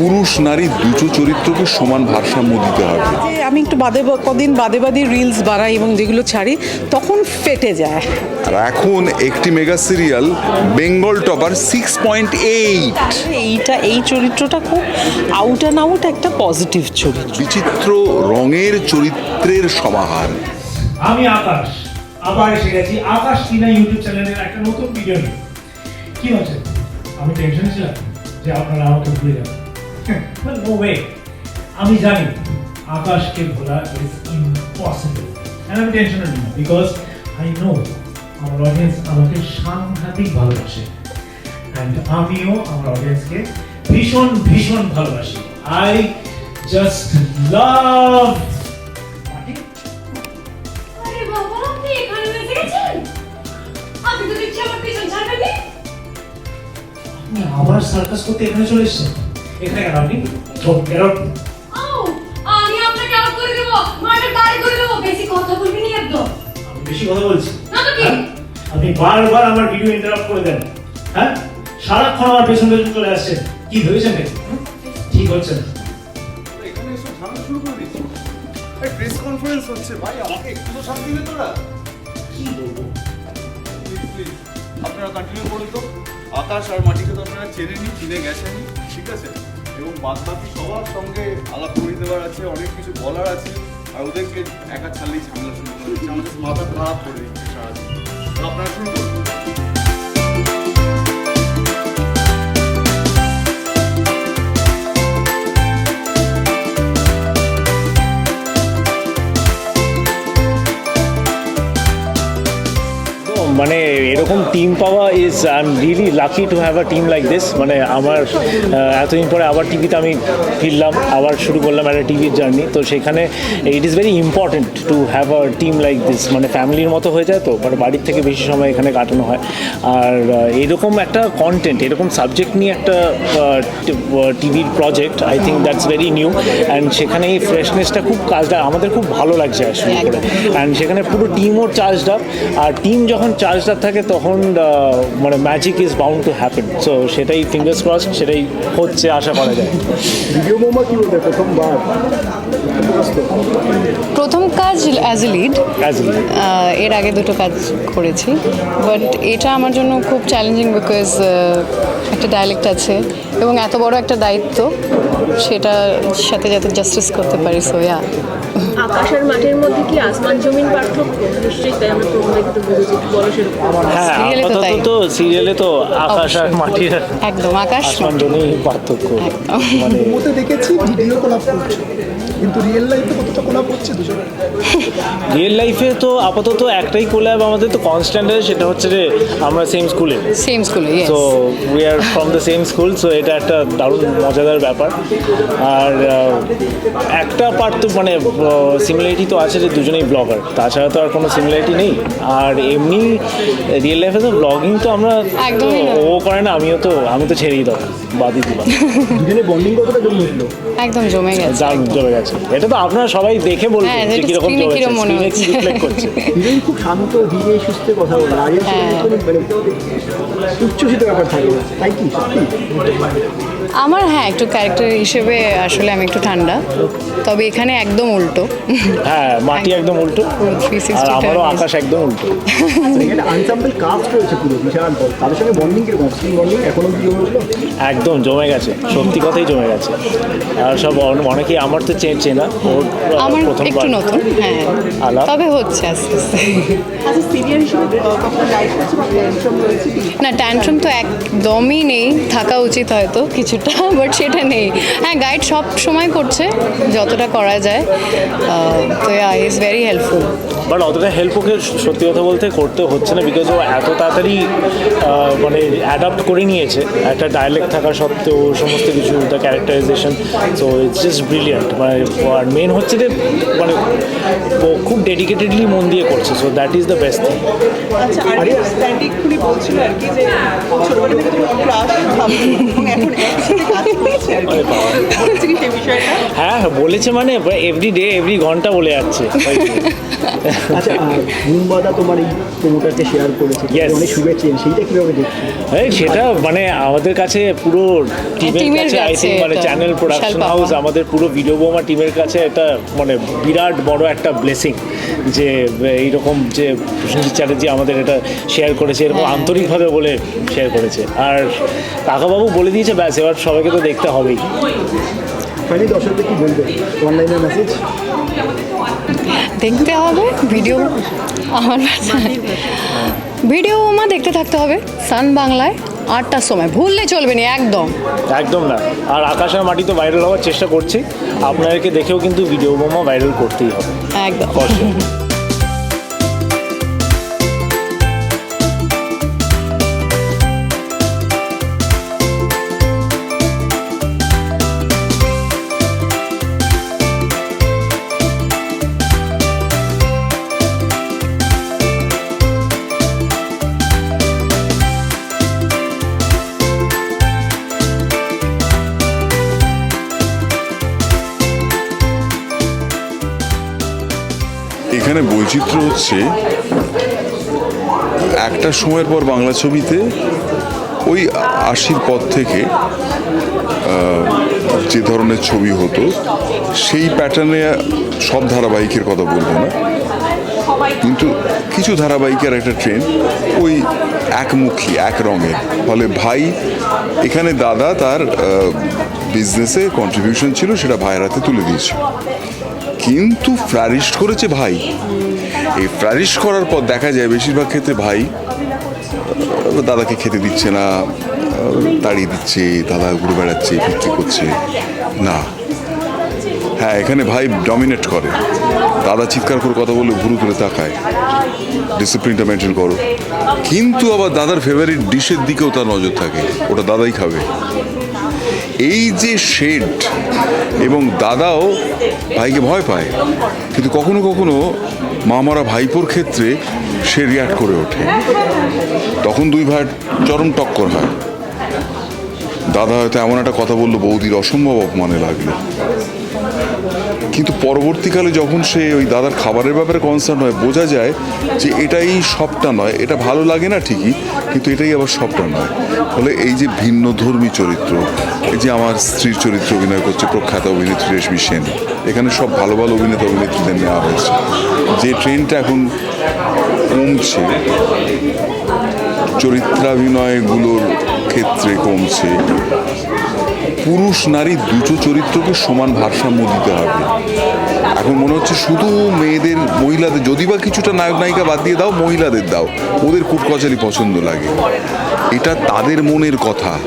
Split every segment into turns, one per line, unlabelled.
পুরুষ নারী দুটো চরিত্রকে সমান ভারসাম্য দিতে হবে।
আমি একটু বাদে বা- কদিন বাদে বাদে রিলস বানাই এবং যেগুলো ছাড়ি তখন ফেটে যায়।
আর এখন একটি mega serial Bengal topper six point eight
এইটা এই চরিত্রটা খুব আউট অ্যান্ড আউট একটা পজিটিভ চরিত্র।
বিচিত্র রঙের চরিত্রের সমাহার।
আমি আকাশ। আবার এসে গেছি আকাশ কিনা ইউটিউব চ্যানেলের একটা নতুন ভিডিও নিয়ে। কি হচ্ছে? আমি টেনশনে ছিলাম যে আপনারা আমাকে ভুলে যাবেন। নো ওয়ে আমি জানি আকাশকে ভোলা ইজ ইম্পসিবল আমি টেনশনে নিই না বিকজ আই নো আমার অডিয়েন্স আমাকে সাংঘাতিক ভালোবাসে। অ্যান্ড আমিও আমার অডিয়েন্সকে ভীষণ ভীষণ ভালোবাসি। আই জাস্ট লাভ আবার সার্কাস করতে এখানে চলে এসেছেন? এখানে কেন আপনি get
আমি আপনাকে আউট করে দেবো মাঠের দাঁড়ি করে দেবো বেশি কথা বলবি না একদম।
আমি বেশি কথা বলছি।
না তো কি?
হ্যাঁ? আপনি বারবার আমার ভিডিও ইন্টারাপ্ট করে দেন। হ্যাঁ সারাক্ষণ আমার পেছন পেছন চলে আসছেন কি ভেবেছেন? ঠিক হচ্ছে না
এখানে এসে ঝামেলা শুরু করে দিচ্ছি। প্রেস কনফারেন্স হচ্ছে ভাই আমাকে একটু তো শান্তি দে তোরা।
কি বলব?
আপনারা কন্টিনিউ করুন তো। আকাশ আর মাটিকে তো আপনারা চেনেনি চিনে গেছেনই। ঠিক আছে? এবং বাদবাকি সবার সঙ্গে আলাপ করে দেওয়ার আছে, অনেক কিছু বলার আছে, আর ওদেরকে একা ছাড়লেই ঝামেলা শুরু করে আমাদের মাথা খারাপ করে দিচ্ছে সারাদিন। আপনারা শুরু করুন
মানে এরকম টিম পাওয়া is I am really lucky to have a team like this মানে আমার এতদিন পরে আবার টিভিতে আমি ফিরলাম আবার শুরু করলাম একটা টিভির জার্নি তো সেখানে it is very important to have a team like this মানে ফ্যামিলির মতো হয়ে যায় তো মানে বাড়ির থেকে বেশি সময় এখানে কাটানো হয়। আর এরকম একটা কন্টেন্ট এরকম সাবজেক্ট নিয়ে একটা টিভির project I think that's very new and সেখানে এই ফ্রেশনেসটা খুব কাজটা আমাদের খুব ভালো লাগছে আসলে করে। অ্যান্ড সেখানে পুরো টিমও চার্জড আপ আর টিম যখন চার্জড আপ থাকে তখন মানে magic is bound to happen so সেটাই ফিঙ্গার্স ক্রস সেটাই হচ্ছে আশা করা যায়।
ভিডিও মোমা কি বলবে প্রথমবার?
প্রথম কাজ অ্যাজ এ লিড
অ্যাজ
এর আগে দুটো কাজ করেছি। বাট এটা আমার জন্য খুব চ্যালেঞ্জিং বিকজ একটা ডায়ালেক্ট আছে এবং এত বড় একটা দায়িত্ব সেটার সাথে যাতে জাস্টিস করতে পারি সো ইয়া
আকাশ আর মাঠের মধ্যে কি আসমান জমিন পার্থক্য? নিশ্চয়ই তাই আমরা প্রথম দেখে তো বলো।
হ্যাঁ আপাতত তো সিরিয়ালে তো আকাশ আর
অবশ্যই। একদম আকাশ
আসমান পার্থক্য। মানে
দেখেছি ভিডিও কোলাপ করছে। কিন্তু রিয়েল লাইফে কতটা কোলাপ হচ্ছে দুজনে
রিয়েল লাইফে তো আপাতত একটাই কোল্যাব আমাদের তো কনস্ট্যান্ট সেটা হচ্ছে যে আমরা সেম স্কুলে
সেম স্কুলে
so we are from the same school so এটা একটা দারুণ মজাদার ব্যাপার। আর একটা পার্ট তো মানে সিমিলারিটি তো আছে যে দুজনেই ব্লগার তাছাড়া তো আর কোনো সিমিলারিটি নেই। আর এমনি রিয়েল লাইফে তো ব্লগিং তো আমরা
একদমই
ও করে না আমিও তো আমি তো ছেড়েই দাও বাদই দিলাম।
দুজনে বন্ডিং কতটা জমে
একদম জমে গেছে।
জমে গেছে। এটা তো আপনারা সবাই দেখে বলবেন
হ্যাঁ,
যে কীরকম
মনে
স্ক্রিনে কি রিফ্লেক্ট করছে।
হিরোইন খুব শান্ত ধীরে সুস্থে কথা বলে। আগে
হ্যাঁ।
মানে উচ্ছ্বসিত ব্যাপার থাকে। তাই কি? সত্যি?
আমার হ্যাঁ একটু ক্যারেক্টার হিসেবে আসলে আমি একটু ঠান্ডা। তবে এখানে একদম উল্টো।
হ্যাঁ মাটি একদম উল্টো। আর আমারও আকাশ একদম উল্টো।
এখানে আনসাম্বল কাস্ট রয়েছে পুরো বিশাল বল তাদের সঙ্গে বন্ডিং কীরকম স্ক্রিন বন্ডিং এখনও কি জমে উঠল
একদম জমে গেছে সত্যি কথাই জমে গেছে। আর সব অন- অনেকেই আমার তো চে- চেনা ওর
আমার
প্রথমবার।
একটু নতুন হ্যাঁ। তবে হচ্ছে আস্তে আস্তে।
আচ্ছা
না ট্যান্ট্রাম তো একদমই নেই থাকা উচিত হয়তো কিছুটা বাট সেটা নেই। হ্যাঁ গাইড সব সময় করছে যতটা করা যায়। তো ইজ ভেরি হেল্পফুল
বাট অতটা হেল্প ওকে সত্যি কথা বলতে করতে হচ্ছে না বিকজ ও এত তাড়াতাড়ি মানে অ্যাডাপ্ট করে নিয়েছে। একটা ডায়ালেক্ট থাকা সত্ত্বেও সমস্ত কিছু the characterization so it's just brilliant মানে আর মেন হচ্ছে যে মানে ও খুব ডেডিকেটেডলি মন দিয়ে করছে so that is the best thing
আচ্ছা আর স্ট্যান্ডি এক্ষুনি বলছিল আর কি যে ছোটবেলা থেকে তোমার 你看你看你看
হ্যাঁ হ্যাঁ বলেছে মানে এভরি ডে এভরি ঘণ্টা বলে যাচ্ছে।
আচ্ছা মুম্বাদা তোমার এই প্রোমোটারকে শেয়ার করেছে. অনেক শুভেচ্ছা সেইটা কীভাবে দেখছ?
এই সেটা মানে আমাদের কাছে পুরো টিমের
টিমের
কাছে আই থিঙ্ক মানে চ্যানেল প্রোডাকশন হাউস আমাদের পুরো ভিডিও বোমা টিমের কাছে এটা মানে বিরাট বড় একটা ব্লেসিং যে এইরকম যে প্রসেনজিৎ চ্যাটার্জি আমাদের এটা শেয়ার করেছে এরকম
হ্যাঁ।
আন্তরিকভাবে বলে শেয়ার করেছে। আর কাকাবাবু বলে দিয়েছে ব্যাস এবার সবাইকে তো দেখতে হবেই।
ফাইনালি দর্শকদের কি বলবে? অনলাইনে মেসেজ
দেখতে হবে ভিডিও আমার ভিডিও মা দেখতে থাকতে হবে সান বাংলায় আটটার সময়। ভুললে চলবে না একদম।
একদম না। আর আকাশের মাটি তো ভাইরাল হওয়ার চেষ্টা করছি। আপনাদেরকে দেখেও কিন্তু ভিডিও বোমা ভাইরাল করতেই হবে।
একদম।
বৈচিত্র্য হচ্ছে, একটা সময়ের পর বাংলা ছবিতে ওই আশির পর থেকে যে ধরনের ছবি হতো, সেই প্যাটার্নে সব ধারাবাহিকের কথা বলব না। কিন্তু কিছু ধারাবাহিকের একটা ট্রেন্ড ওই একমুখী, এক রঙের। ফলে ভাই, এখানে দাদা তার বিজনেসে কন্ট্রিবিউশন ছিল, সেটা ভাইয়ের হাতে তুলে দিয়েছিল কিন্তু ফ্লারিশ করেছে ভাই। এই ফ্লারিশ করার পর দেখা যায় বেশিরভাগ ক্ষেত্রে ভাই দাদাকে খেতে দিচ্ছে না তাড়িয়ে দিচ্ছে, দাদা ঘুরে বেড়াচ্ছে বিক্রি করছে। না। হ্যাঁ এখানে ভাই ডমিনেট করে। দাদা চিৎকার করে কথা বললে ভুরু তুলে তাকায়। ডিসিপ্লিনটা মেনটেন করো। কিন্তু আবার দাদার ফেভারিট ডিশের দিকেও তার নজর থাকে। ওটা দাদাই খাবে। এই যে শেড এবং দাদাও ভাইকে ভয় পায়। কিন্তু কখনো কখনো মামারা ভাইপোর ক্ষেত্রে সে রিয়াক্ট করে ওঠে। তখন দুই ভাইয়ের চরম টক্কর হয়। দাদা হয়তো এমন একটা কথা বলল, বৌদির অসম্ভব অপমানে লাগল। কিন্তু পরবর্তীকালে যখন সে ওই দাদার খাবারের ব্যাপারে কনসার্ন হয়, বোঝা যায় যে এটাই সবটা নয়। এটা ভালো লাগে না ঠিকই, কিন্তু এটাই আবার সবটা নয়। ফলে এই যে ভিন্ন ধর্মী চরিত্র, এই যে আমার স্ত্রীর চরিত্র অভিনয় করছে প্রখ্যাত অভিনেত্রী রেশমি সেন, এখানে সব ভালো ভালো অভিনেতা অভিনেত্রীদের নেওয়া হয়েছে। যে ট্রেনটা এখন কমছে, চরিত্রাভিনয়গুলোর ক্ষেত্রে কমছে পুরুষ, নারী দুটো চরিত্রকে সমান ভারসাম্য দিতে হবে। এখন মনে হচ্ছে শুধু মেয়েদের, মহিলাদের, যদি বা কিছুটা নায়ক, নায়িকা বাদ দিয়ে দাও, মহিলাদের দাও। ওদের কুটকচালি পছন্দ লাগে। এটা তাদের মনের কথা।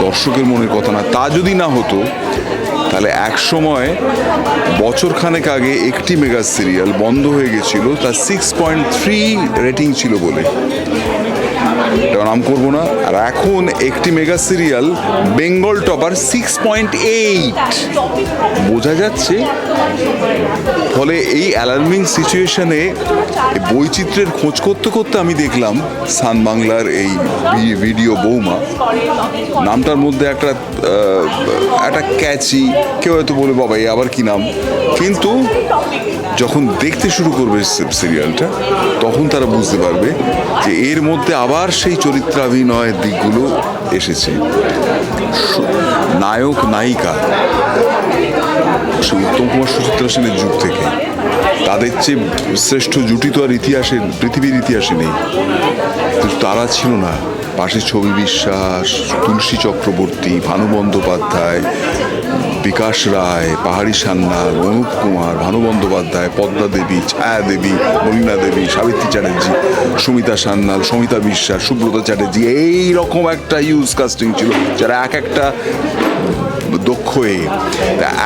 দর্শকের মনের কথা না। তা যদি না হতো, তাহলে এক সময় বছর খানেক আগে একটি মেগা সিরিয়াল বন্ধ হয়ে গেছিল, তার সিক্স পয়েন্ট থ্রি রেটিং ছিল বলে। নাম করব না। আর এখন একটি mega serial Bengal topper six point eight বোঝা যাচ্ছে, ফলে এই অ্যালার্মিং সিচুয়েশনে বৈচিত্র্যের খোঁজ করতে করতে আমি দেখলাম, সান বাংলার এই ভিডিও বৌমা, নামটার মধ্যে একটা একটা ক্যাচি কেউ হয়তো বলে বাবা, এ আবার কি নাম? কিন্তু যখন দেখতে শুরু করবে সিরিয়ালটা, তখন তারা বুঝতে পারবে যে এর মধ্যে আবার সেই চরিত্রাভিনয়ের দিকগুলো এসেছে। নায়ক, নায়িকা উত্তম কুমার সুচিত্রা সেনের যুগ থেকে। তাদের চেয়ে শ্রেষ্ঠ জুটি তো আর ইতিহাসে, পৃথিবীর ইতিহাসে নেই। কিন্তু তারা ছিল না। পাশে ছবি বিশ্বাস, তুলসী চক্রবর্তী, ভানু বন্দ্যোপাধ্যায় বিকাশ রায়, পাহাড়ি সান্যাল, অনুপ কুমার ভানু বন্দ্যোপাধ্যায় পদ্মা দেবী, ছায়া দেবী, মলিনা দেবী, সাবিত্রী চ্যাটার্জি, সুমিতা সান্যাল, সমিতা বিশ্বাস, সুব্রত চ্যাটার্জি এই রকম একটা ইউজ কাস্টিং ছিল যারা এক একটা দক্ষ এ।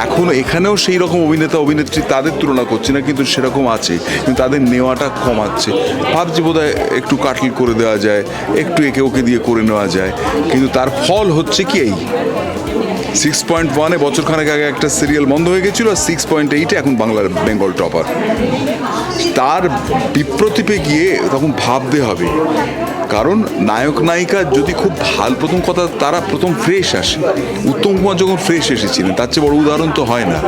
এখন এখানেও সেই রকম অভিনেতা, অভিনেত্রী তাদের তুলনা করছি না, কিন্তু সেরকম আছে, কিন্তু তাদের নেওয়াটা কমাচ্ছে ভাবছি বোধহয় একটু কাটল করে দেওয়া যায়, একটু একে ওকে দিয়ে করে নেওয়া যায়, কিন্তু তার ফল হচ্ছে কি এই? সিক্স পয়েন্ট ওয়ানে বছর খানেক আগে একটা সিরিয়াল বন্ধ হয়ে গেছিল, আর সিক্স পয়েন্ট এইটে এখন বাংলার বেঙ্গল টপার। তার বিপ্রতীপে গিয়ে তখন ভাবতে হবে, কারণ নায়ক নায়িকা যদি খুব ভালো প্রথম কথা, তারা প্রথম ফ্রেশ আসে। উত্তম কুমার যখন ফ্রেশ এসেছিলেন, তার চেয়ে বড় উদাহরণ তো হয় না।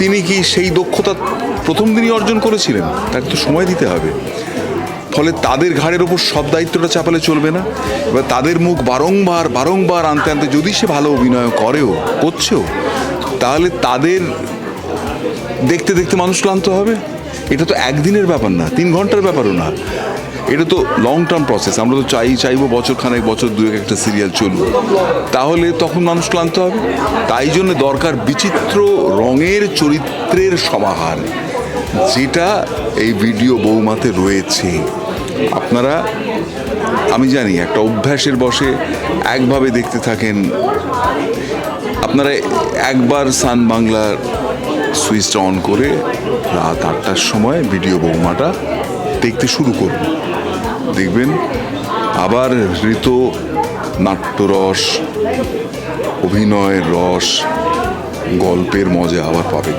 তিনি কি সেই দক্ষতা প্রথম দিনই অর্জন করেছিলেন? তাকে তো সময় দিতে হবে। ফলে তাদের ঘাড়ের ওপর সব দায়িত্বটা চাপালে চলবে না। এবার তাদের মুখ বারংবার বারংবার আনতে আনতে যদি সে ভালো অভিনয় করেও, করছেও, তাহলে তাদের দেখতে দেখতে মানুষ ক্লান্ত হবে। এটা তো একদিনের ব্যাপার না, তিন ঘণ্টার ব্যাপারও না। এটা তো লং টার্ম প্রসেস আমরা তো চাই, চাইব বছর খানেক, বছর দুয়েক একটা সিরিয়াল চলবে তাহলে তখন মানুষ ক্লান্ত হবে। তাই জন্য দরকার বিচিত্র রঙের চরিত্রের সমাহার, যেটা এই ভিডিও বৌমাতে রয়েছে। আপনারা, আমি জানি একটা অভ্যাসের বসে একভাবে দেখতে থাকেন। আপনারা একবার সান বাংলার সুইচটা অন করে রাত আটটার সময় ভিডিও বৌমাটা দেখতে শুরু করুন। দেখবেন আবার ঋত, নাট্যরস, অভিনয়ের রস, গল্পের মজা আবার পাবেন।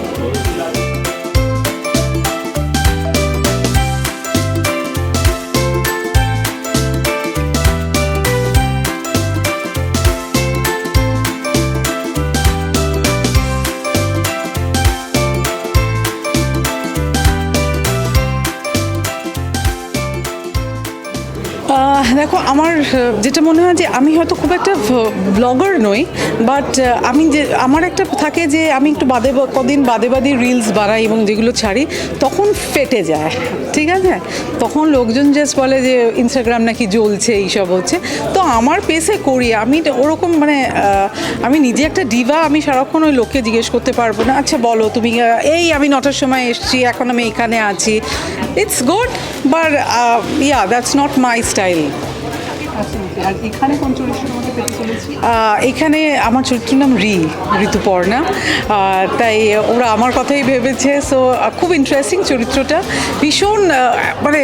আমার যেটা মনে হয় যে আমি হয়তো খুব একটা ব্লগার নই বাট আমি যে, আমার একটা থাকে যে আমি একটু বাদে কদিন বাদে বাদে রিলস বানাই এবং যেগুলো ছাড়ি, তখন ফেটে যায়, ঠিক আছে? তখন লোকজন জাস্ট বলে যে ইনস্টাগ্রাম নাকি জ্বলছে, এইসব হচ্ছে। তো আমার পেসে করি, আমি ওরকম মানে আমি নিজে একটা ডিভা আমি সারাক্ষণ ওই লোককে জিজ্ঞেস করতে পারব না আচ্ছা বলো, তুমি এই আমি নটার সময় এসছি, এখন আমি এখানে আছি। It's good but yeah that's not my style
এখানে
আমার চরিত্রের নাম রি, ঋতুপর্ণা। তাই ওরা আমার কথাই ভেবেছে সো খুব ইন্টারেস্টিং চরিত্রটা। ভীষণ মানে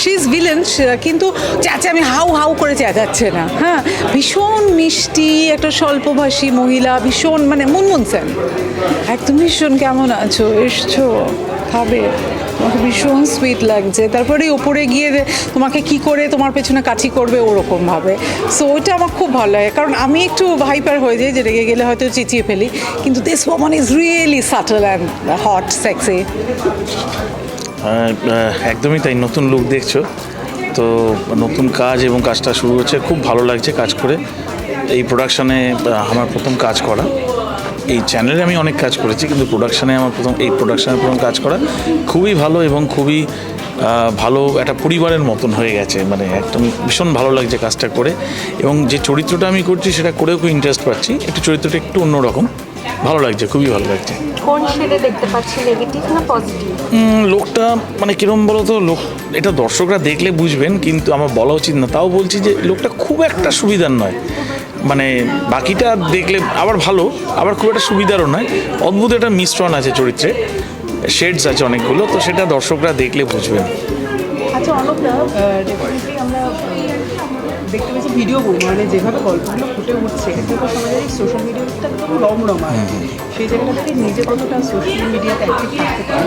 শি ইজ ভিলেন কিন্তু চেঁচা আমি হাউ হাউ করে চেঁচাচ্ছে না। হ্যাঁ ভীষণ মিষ্টি, একটা স্বল্পভাষী মহিলা, ভীষণ মানে মুনমুন সেন। একদম ভীষণ কেমন আছো? এসছো? খাবে। তোমাকে ভীষণ সুইট লাগছে। তারপরে ওপরে গিয়ে তোমাকে কি করে তোমার পেছনে কাঠি করবে ওরকম ভাবে। সো ওইটা আমার খুব ভালো লাগে। কারণ আমি একটু ভাইপার হয়ে যাই, যে রেগে গেলে হয়তো চেঁচিয়ে ফেলি। কিন্তু this woman is really subtle and hot sexy
একদমই তাই। নতুন লুক দেখছ। তো নতুন কাজ এবং কাজটা শুরু হচ্ছে। খুব ভালো লাগছে কাজ করে। এই প্রোডাকশানে আমার প্রথম কাজ করা। এই চ্যানেলে আমি অনেক কাজ করেছি কিন্তু প্রোডাকশানে আমার প্রথম এই প্রোডাকশানে প্রথম কাজ করা খুবই ভালো এবং খুবই ভালো একটা পরিবারের মতন হয়ে গেছে। মানে একদম ভীষণ ভালো লাগছে কাজটা করে। এবং যে চরিত্রটা আমি করছি সেটা করেও খুব ইন্টারেস্ট পাচ্ছি। একটু চরিত্রটা একটু অন্যরকম। ভালো লাগছে খুবই ভালো লাগছে।
কোন শেডে দেখতে পাচ্ছি নেগেটিভ না পজিটিভ
লোকটা মানে কিরম বলো তো লোক এটা দর্শকরা দেখলে বুঝবেন কিন্তু আমার বলা উচিত না। তাও বলছি যে লোকটা খুব একটা সুবিধার নয়। মানে বাকিটা দেখলে আবার ভালো, আবার খুব একটা সুবিধারও নয়। অদ্ভুত একটা মিশ্রণ আছে চরিত্রে। শেডস আছে অনেকগুলো, তো সেটা দর্শকরা দেখলে বুঝবেন।
আচ্ছা আমরা দেখতে পেয়েছি ভিডিও মানে যেভাবে গল্পগুলো ফুটে উঠছে এটা তো সমাজের এই সোশ্যাল মিডিয়াটা একদম রমরমা সেই জায়গাটা থেকে নিজে কতটা সোশ্যাল মিডিয়াতে অ্যাক্টিভ থাকতে পারে?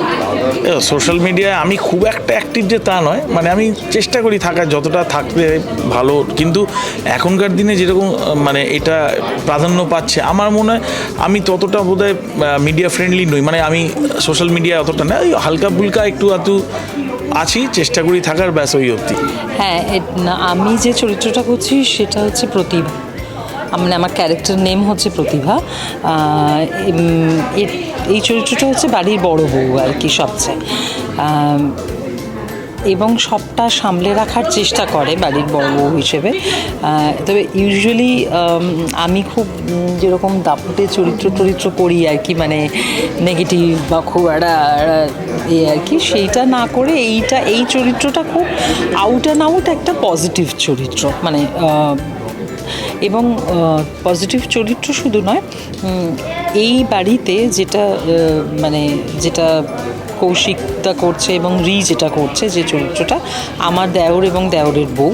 সোশ্যাল মিডিয়ায় আমি খুব একটা অ্যাক্টিভ যে তা নয় মানে আমি চেষ্টা করি থাকার যতটা থাকলে ভালো। কিন্তু এখনকার দিনে যেরকম মানে এটা প্রাধান্য পাচ্ছে আমার মনে হয় আমি ততটা বোধহয় মিডিয়া ফ্রেন্ডলি নই। মানে আমি সোশ্যাল মিডিয়া অতটা না ওই হালকা ফুলকা একটু আধটু আছি, চেষ্টা করি থাকার, ব্যাস ওই অবধি।
হ্যাঁ আমি যে চরিত্রটা করছি সেটা হচ্ছে প্রতিভা। মানে আমার ক্যারেক্টার নেম হচ্ছে প্রতিভা। এই চরিত্রটা হচ্ছে বাড়ির বড় বউ আর কি সবচেয়ে। এবং সবটা সামলে রাখার চেষ্টা করে বাড়ির বড় বউ হিসেবে। তবে ইউজুয়ালি আমি খুব যেরকম দাপটে চরিত্র চরিত্র করি আর কি মানে নেগেটিভ বা খুব একটা এ আর কি, সেইটা না করে এইটা, এই চরিত্রটা খুব আউট অ্যান্ড আউট একটা পজিটিভ চরিত্র মানে এবং পজিটিভ চরিত্র শুধু নয় এই বাড়িতে যেটা মানে যেটা কৌশিকটা করছে এবং রি যেটা করছে, যে চরিত্রটা আমার দেওর এবং দেওরের বউ।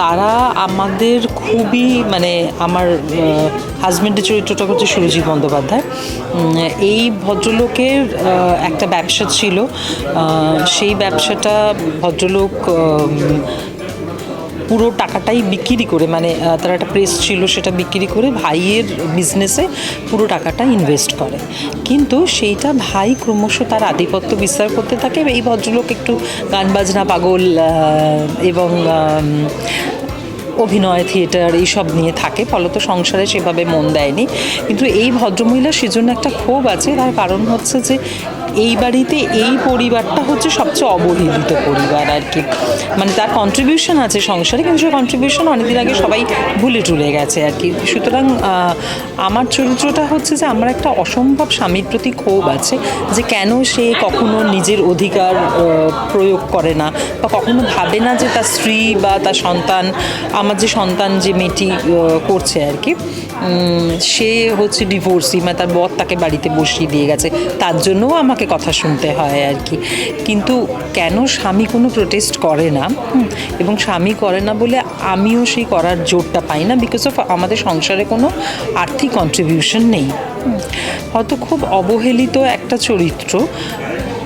তারা আমাদের খুবই মানে আমার হাজব্যান্ডের চরিত্রটা করছে সুরজিৎ বন্দ্যোপাধ্যায়। এই ভদ্রলোকের একটা ব্যবসা ছিল। সেই ব্যবসাটা ভদ্রলোক পুরো টাকাটাই বিক্রি করে মানে তার একটা প্রেস ছিল সেটা বিক্রি করে ভাইয়ের বিজনেসে পুরো টাকাটা ইনভেস্ট করে। কিন্তু সেইটা ভাই ক্রমশ তার আধিপত্য বিস্তার করতে থাকে, এই ভদ্রলোক একটু গান বাজনা, পাগল এবং অভিনয় থিয়েটার এইসব নিয়ে থাকে, ফলত সংসারে সেভাবে মন দেয়নি। কিন্তু এই ভদ্রমহিলা সেজন্য একটা ক্ষোভ আছে, তার কারণ হচ্ছে যে এই বাড়িতে এই পরিবারটা হচ্ছে সবচেয়ে অবহেলিত পরিবার আর কি। মানে তার কন্ট্রিবিউশন আছে সংসারে, কিন্তু সেই কন্ট্রিবিউশন অনেকদিন আগে সবাই ভুলে টুলে গেছে আর কি। সুতরাং আমার চরিত্রটা হচ্ছে যে আমার একটা অসম্ভব স্বামীর প্রতি ক্ষোভ আছে যে কেন সে কখনো নিজের অধিকার প্রয়োগ করে না বা কখনো ভাবে না যে তার স্ত্রী বা তার সন্তান, আমার যে সন্তান যে মেয়েটি করছে আর কি। সে হচ্ছে ডিভোর্সি মানে তার বর তাকে বাড়িতে বসিয়ে দিয়ে গেছে। তার জন্যও আমাকে কথা শুনতে হয় আর কি। কিন্তু কেন স্বামী কোনো প্রোটেস্ট করে না? এবং স্বামী করে না বলে আমিও সেই করার জোরটা পাই না বিকজ অফ আমাদের সংসারে কোনো আর্থিক কন্ট্রিবিউশন নেই। হয়তো খুব অবহেলিত একটা চরিত্র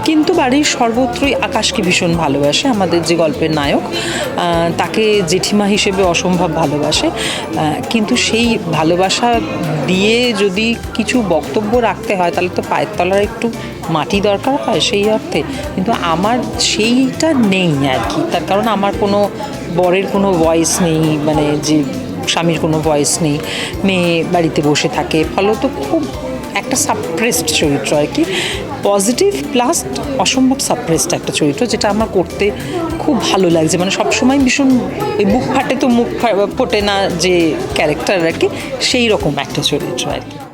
কিন্তু বাড়ির সর্বত্রই আকাশকে ভীষণ ভালোবাসে, আমাদের যে গল্পের নায়ক তাকে জেঠিমা হিসেবে অসম্ভব ভালোবাসে কিন্তু সেই ভালোবাসা দিয়ে যদি কিছু বক্তব্য রাখতে হয়, তাহলে তো পায়ের তলার একটু মাটি দরকার হয় সেই অর্থে, কিন্তু আমার সেইটা নেই আর কি। তার কারণ আমার কোনো বরের কোনো ভয়েস নেই মানে যে স্বামীর কোনো ভয়েস নেই, মেয়ে বাড়িতে বসে থাকে, ফলত খুব একটা সাপ্রেসড চরিত্র আর কি। পজিটিভ প্লাস অসম্ভব সাপ্রেসড একটা চরিত্র, যেটা আমার করতে খুব ভালো লাগছে। মানে সবসময় ভীষণ ওই বুক ফাটে তো মুখ ফোটে না যে ক্যারেক্টার আর কি সেই রকম একটা চরিত্র আর কি।